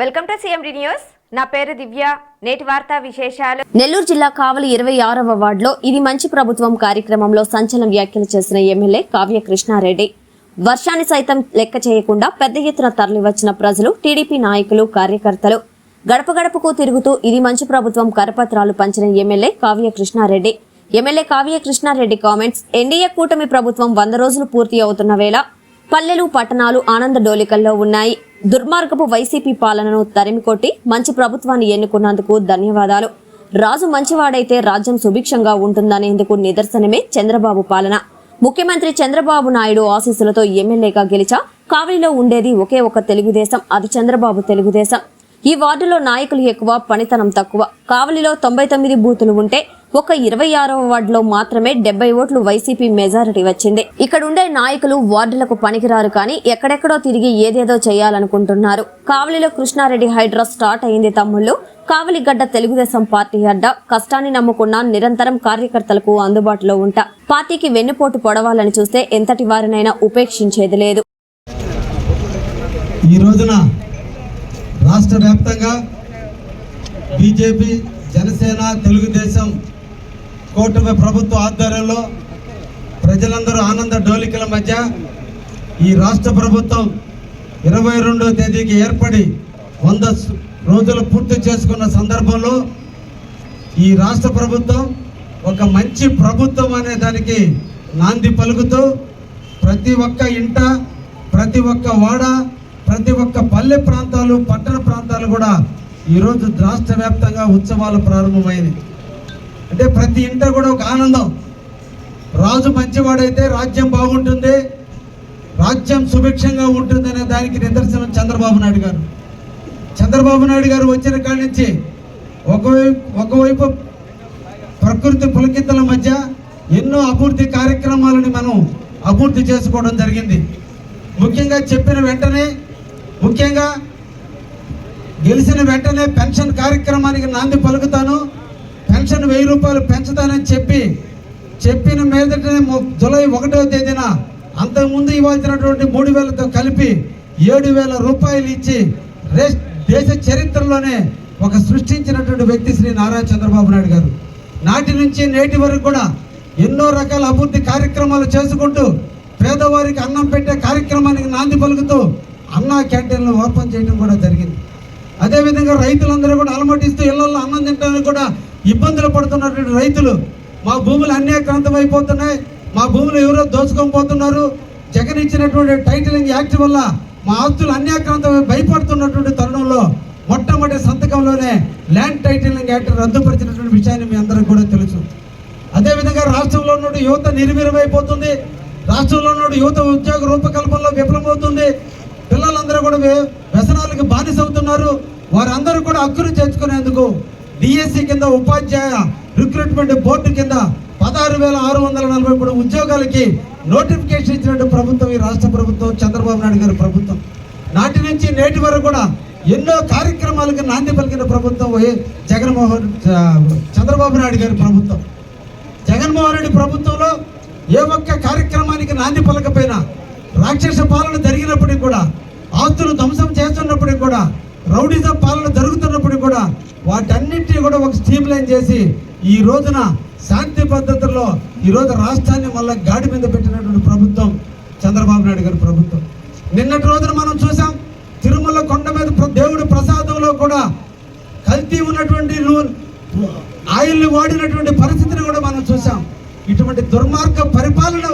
Welcome to CMD news. నా పేరు దివ్య. నేటి వార్తా విశేషాలు. నెల్లూరు జిల్లా కావలి ఇరవై ఆరవ వార్డులో ఇది మంచి ప్రభుత్వం కార్యక్రమంలో సంచలన వ్యాఖ్యలు చేసిన ఎమ్మెల్యే కావ్య కృష్ణారెడ్డి. వర్షాన్ని సైతం లెక్క చేయకుండా పెద్ద ఎత్తున తరలివచ్చిన ప్రజలు టీడీపీ నాయకులు కార్యకర్తలు గడప గడపకు తిరుగుతూ ఇది మంచి ప్రభుత్వం కరపత్రాలు పంచిన MLA Kavya Krishna Reddy. MLA Kavya Krishna Reddy comments NDA కూటమి ప్రభుత్వం వంద రోజులు పూర్తి అవుతున్న వేళ పల్లెలు పట్టణాలు ఆనంద డోలికల్లో ఉన్నాయి. దుర్మార్గపు వైసీపీ పాలనను తరిమికొట్టి మంచి ప్రభుత్వాన్ని ఎన్నుకున్నందుకు ధన్యవాదాలు. రాజు మంచివాడైతే రాజ్యం సుభిక్షంగా ఉంటుందనేందుకు నిదర్శనమే చంద్రబాబు పాలన. ముఖ్యమంత్రి చంద్రబాబు నాయుడు ఆశీస్సులతో ఎమ్మెల్యేగా గెలిచా కావలిలో ఉండేది ఒకే ఒక తెలుగుదేశం అది చంద్రబాబు తెలుగుదేశం. ఈ వార్డులో నాయకులు ఎక్కువ పనితనం తక్కువ. కావలిలో తొంభై తొమ్మిది బూతులు ఉంటే ఒక ఇరవై ఆరవ వార్డులో మాత్రమే డెబ్బై ఓట్లు వైసీపీ మెజారిటీ వచ్చింది. ఇక్కడ ఉండే నాయకులు వార్డులకు పనికిరారు కానీ ఎక్కడెక్కడో తిరిగి ఏదేదో చేయాలనుకుంటున్నారు. కావలిలో కృష్ణారెడ్డి హైడ్రా స్టార్ట్ అయింది తమ్ముళ్ళు. కావలిగడ్డ తెలుగుదేశం పార్టీ అడ్డ కష్టాన్ని నమ్ముకున్న నిరంతరం కార్యకర్తలకు అందుబాటులో ఉంటా. పార్టీకి వెన్నుపోటు పొడవాలని చూస్తే ఎంతటి వారినైనా ఉపేక్షించేది లేదు. ఈ రోజున రాష్ట్ర వ్యాప్తంగా బీజేపీ జనసేన తెలుగుదేశం కూటమి ప్రభుత్వ ఆధ్వర్యంలో ప్రజలందరూ ఆనంద డోలికల మధ్య ఈ రాష్ట్ర ప్రభుత్వం ఇరవై రెండవ తేదీకి ఏర్పడి వంద రోజులు పూర్తి చేసుకున్న సందర్భంలో ఈ రాష్ట్ర ప్రభుత్వం ఒక మంచి ప్రభుత్వం అనే దానికి నాంది పలుకుతూ ప్రతి ఒక్క ఇంట ప్రతి ఒక్క వాడ ప్రతి ఒక్క పల్లె ప్రాంతాలు పట్టణ ప్రాంతాలు కూడా ఈరోజు రాష్ట్ర వ్యాప్తంగా ఉత్సవాలు ప్రారంభమైంది అంటే ప్రతి ఇంట కూడా ఒక ఆనందం. రాజు మంచివాడైతే రాజ్యం బాగుంటుంది రాజ్యం సుభిక్షంగా ఉంటుందనే దానికి నిదర్శనం చంద్రబాబు నాయుడు గారు. చంద్రబాబు నాయుడు గారు వచ్చిన కాడి నుంచి ఒకవైపు ఒకవైపు ప్రకృతి పులకింతల మధ్య ఎన్నో అభివృద్ధి కార్యక్రమాలని మనం అభివృద్ధి చేసుకోవడం జరిగింది. ముఖ్యంగా చెప్పిన వెంటనే ముఖ్యంగా గెలిచిన వెంటనే పెన్షన్ కార్యక్రమానికి నాంది పలుకుతాను. పెన్షన్ వెయ్యి రూపాయలు పెంచుతానని చెప్పి చెప్పిన మీదటనే జూలై ఒకటో తేదీన అంతకుముందు ఇవ్వాల్సినటువంటి మూడు వేలతో కలిపి ఏడు వేల రూపాయలు ఇచ్చి దేశ చరిత్రలోనే ఒక సృష్టించినటువంటి వ్యక్తి శ్రీ నారా చంద్రబాబు నాయుడు గారు. నాటి నుంచి నేటి వరకు కూడా ఎన్నో రకాల అభివృద్ధి కార్యక్రమాలు చేసుకుంటూ పేదవారికి అన్నం పెట్టే కార్యక్రమానికి నాంది పలుకుతూ అన్నా క్యాంటీన్లు ఓపెన్ చేయడం కూడా జరిగింది. అదేవిధంగా రైతులందరూ కూడా అలమటిస్తూ ఇళ్ళలో అన్నం తినడానికి కూడా ఇబ్బందులు పడుతున్నటువంటి రైతులు మా భూములు అన్యాక్రాంతం అయిపోతున్నాయి మా భూములు ఎవరో దోచుకొని పోతున్నారు. జగన్ ఇచ్చినటువంటి టైటిలింగ్ యాక్ట్ వల్ల మా ఆస్తులు అన్యాక్రాంతం భయపడుతున్నటువంటి తరుణంలో మొట్టమొదటి సంతకంలోనే ల్యాండ్ టైటిలింగ్ యాక్ట్ రద్దుపరిచినటువంటి విషయాన్ని మీ అందరికి కూడా తెలుసు. అదేవిధంగా రాష్ట్రంలో నుండి యువత నిర్వీరమైపోతుంది రాష్ట్రంలో నుండి యువత ఉద్యోగ రూపకల్పనలో విఫలమవుతుంది పిల్లలందరూ కూడా వ్య- వ్యసనాలకు బానిసవుతున్నారు వారందరూ కూడా హక్కును చేర్చుకునేందుకు డిఎస్సి కింద ఉపాధ్యాయ రిక్రూట్మెంట్ బోర్డు కింద పదహారు వేల ఆరు వందల నలభై మూడు ఉద్యోగాలకి నోటిఫికేషన్ ఇచ్చినట్టు ప్రభుత్వం ఈ రాష్ట్ర ప్రభుత్వం చంద్రబాబు నాయుడు గారి ప్రభుత్వం. నాటి నుంచి నేటి వరకు కూడా ఎన్నో కార్యక్రమాలకు నాంది పలికిన ప్రభుత్వం జగన్మోహన్ చ- చంద్రబాబు నాయుడు గారి ప్రభుత్వం. జగన్మోహన్ రెడ్డి ప్రభుత్వంలో ఏ ఒక్క కార్యక్రమానికి నాంది పలకపోయినా రాక్షస పాలన జరిగినప్పటికీ కూడా ఆస్తులు ధ్వంసం చేస్తున్నప్పటికి కూడా రౌడిజం పాలన జరుగుతున్నప్పుడు కూడా వాటన్నిటిని కూడా ఒక స్ట్రీమ్ లైన్ చేసి ఈ రోజున శాంతి పద్ధతుల్లో ఈ రోజు రాష్ట్రాన్ని మళ్ళీ గాడి మీద పెట్టినటువంటి ప్రభుత్వం చంద్రబాబు నాయుడు గారి ప్రభుత్వం. నిన్నటి రోజున మనం చూసాం తిరుమల కొండ మీద దేవుడి ప్రసాదంలో కూడా కల్తీ ఉన్నటువంటి ఆయిల్ని వాడినటువంటి పరిస్థితిని కూడా మనం చూసాం ఇటువంటి దుర్మార్గ పరిపాలన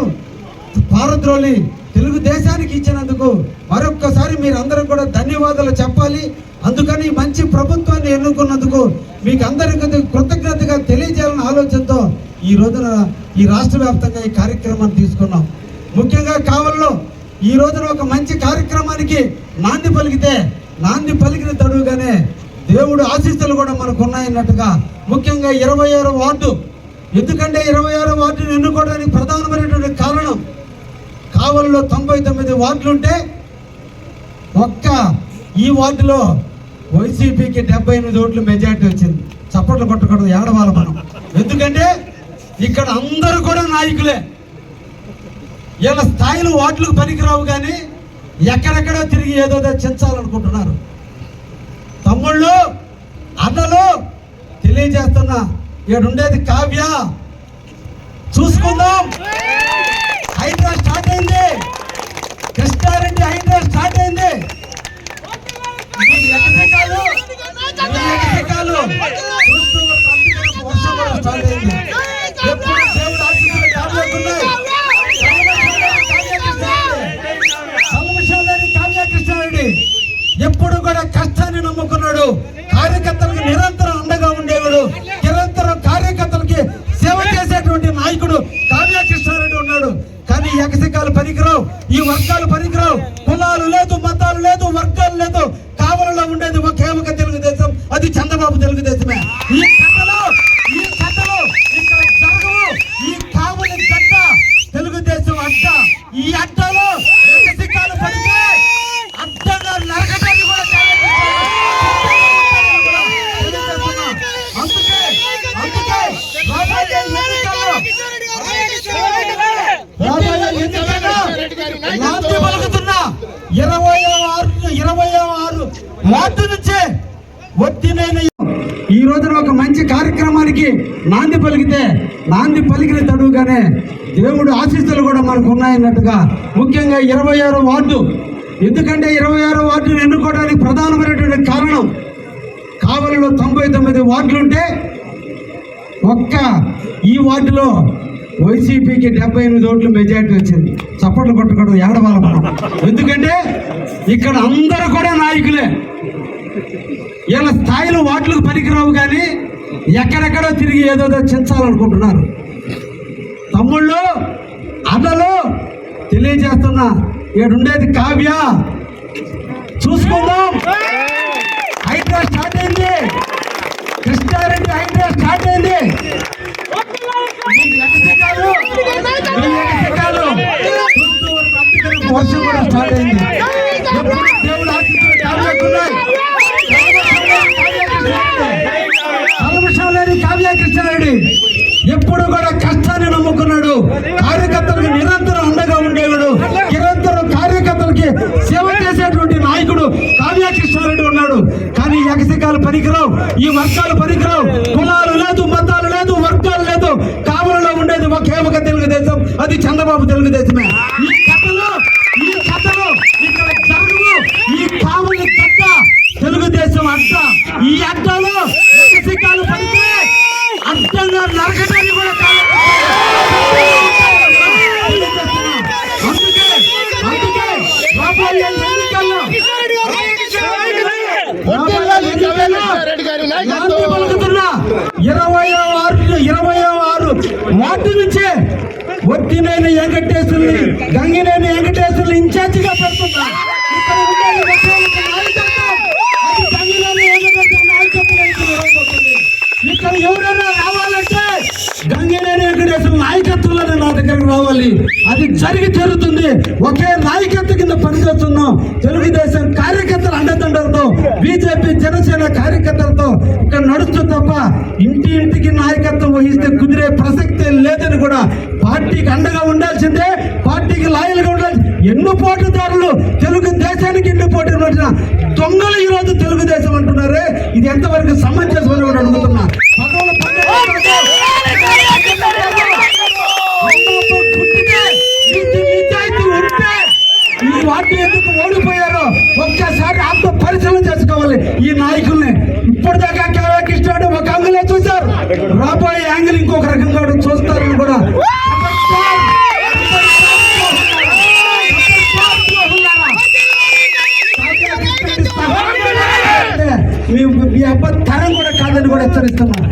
పారద్రోలి తెలుగుదేశానికి ఇచ్చినందుకు మరొక్కసారి మీరందరూ కూడా ధన్యవాదాలు చెప్పాలి. అందుకని మంచి ప్రభుత్వాన్ని ఎన్నుకున్నందుకు మీకు అందరికీ కృతజ్ఞతగా తెలియజేయాలన్న ఆలోచనతో ఈ రోజున ఈ రాష్ట్ర వ్యాప్తంగా ఈ కార్యక్రమాన్ని తీసుకున్నాం. ముఖ్యంగా కావల్లో ఈ రోజున ఒక మంచి కార్యక్రమానికి నాంది పలికితే నాంది పలికిన తడువుగానే దేవుడు ఆశీస్సులు కూడా మనకు ఉన్నాయన్నట్టుగా ముఖ్యంగా ఇరవై ఆరో వార్డు. ఎందుకంటే ఇరవై ఆరో వార్డును ఎన్నుకోవడానికి ప్రధానమైనటువంటి కారణం కావలిలో తొంభై తొమ్మిది వార్డులుంటే ఒక్క ఈ వార్డులో వైసీపీకి డెబ్బై ఎనిమిది ఓట్లు మెజార్టీ వచ్చింది. చప్పట్లు కొట్టకూడదు ఏడవాలి మనం. ఎందుకంటే ఇక్కడ అందరూ కూడా నాయకులే. వీళ్ళ స్థాయిలో వార్డులకు పనికిరావు కానీ ఎక్కడెక్కడో తిరిగి ఏదో చించాలనుకుంటున్నారు. తమ్ముళ్ళు అన్నలు తెలియజేస్తున్నా ఉండేది కావ్య. చూసుకుందాం. హైడ్రా స్టార్ట్ అయింది. కృష్ణారెడ్డి హైడ్రా స్టార్ట్ అయింది. ఈ తెలుగుదేశం అడ్డ ఈ అడ్డలో ఎకసికాలు పడితే అడ్డగా నరకటాన్ని కూడా అందుకే అందుకే రాబోయే ఎన్నికల్లో పలుకుతున్న ఇరవై ఆరు ఇరవై ఆరు వార్డు నుంచే ఒత్తినైన ఈ రోజున ఒక కార్యక్రమానికి నాంది పలికితే నాంది పలికిన తడువుగానే దేవుడు ఆశీస్సులు కూడా మనకు ఉన్నాయన్నట్టుగా ముఖ్యంగా ఇరవై ఆరో వార్డు. ఎందుకంటే ఇరవై ఆరో వార్డును ఎన్నుకోవడానికి ప్రధానమైనటువంటి కారణం కావలిలో తొంభై తొమ్మిది వార్డులుంటే ఒక్క ఈ వార్డులో వైసీపీకి డెబ్బై ఎనిమిది ఓట్లు మెజార్టీ వచ్చింది. చప్పట్లు కొట్టకూడదు ఏడవాళ్ళ మనం. ఎందుకంటే ఇక్కడ అందరూ కూడా నాయకులే. వీళ్ళ స్థాయిలో వాట్లకు ఎక్కడెక్కడో తిరిగి ఏదోదో చించాలనుకుంటున్నారు తమ్ముళ్ళు అన్నలు తెలియజేస్తున్నా ఉండేది కావ్య. చూసుకుందాం. హైడ్రా స్టార్ట్ అయింది. కృష్ణారెడ్డి హైడ్రా స్టార్ట్ అయింది. ఈ వర్షాలు పరి ఇరవై ఆరు ఇరవై ఆరు వార్డు నుంచే ఒత్తినైన వెంకటేశ్వరుని గంగినైన వెంకటేశ్వరుని ఇన్ఛార్జిగా పెడుతున్నా. ఇక్కడ ఎవరైనా ఒకే ఒక నాయకత్వం. అది గంగినేని వెంకటేశ్వరుని నాయకత్వం ఇక్కడ ఇవ్వబోతుంది. ఇక్కడ ఎవరైనా రావాలంటే గంగినేని వెంకటేశ్వర నాయకత్వంలోనే నా దగ్గరకు రావాలి అది జరిగి తీరుతుంది ఒకే నాయకత్వ కింద పనిచేస్తున్నాం తెలుగుదేశం కార్యకర్తల అండదండలతో బీజేపీ జనసేన కార్యకర్తలతో ఇక్కడ నడుస్తూ తప్ప ఇంటి ఇంటికి నాయకత్వం వహిస్తే కుదిరే ప్రసక్తే లేదని కూడా పార్టీకి అండగా ఉండాల్సిందే పార్టీకి లాయల్గా ఉండాల్సి ఎన్నో పోటీదారులు తెలుగు దేశానికి ఎన్ని పోటీ పడిన దొంగలు ఈరోజు తెలుగుదేశం అంటున్నారే ఇది ఎంతవరకు సమంజసం అని కూడా అడుగుతున్నా ఈ నాయకుల్ని ఇప్పటిదాకా కేవలం కృష్ణాడు ఒక అంగులే చూశారు రాబోయే యాంగిల్ ఇంకొక రకంగా చూస్తారు కూడా మీ అబ్బాయి తరం కూడా కాదని కూడా హెచ్చరిస్తున్నారు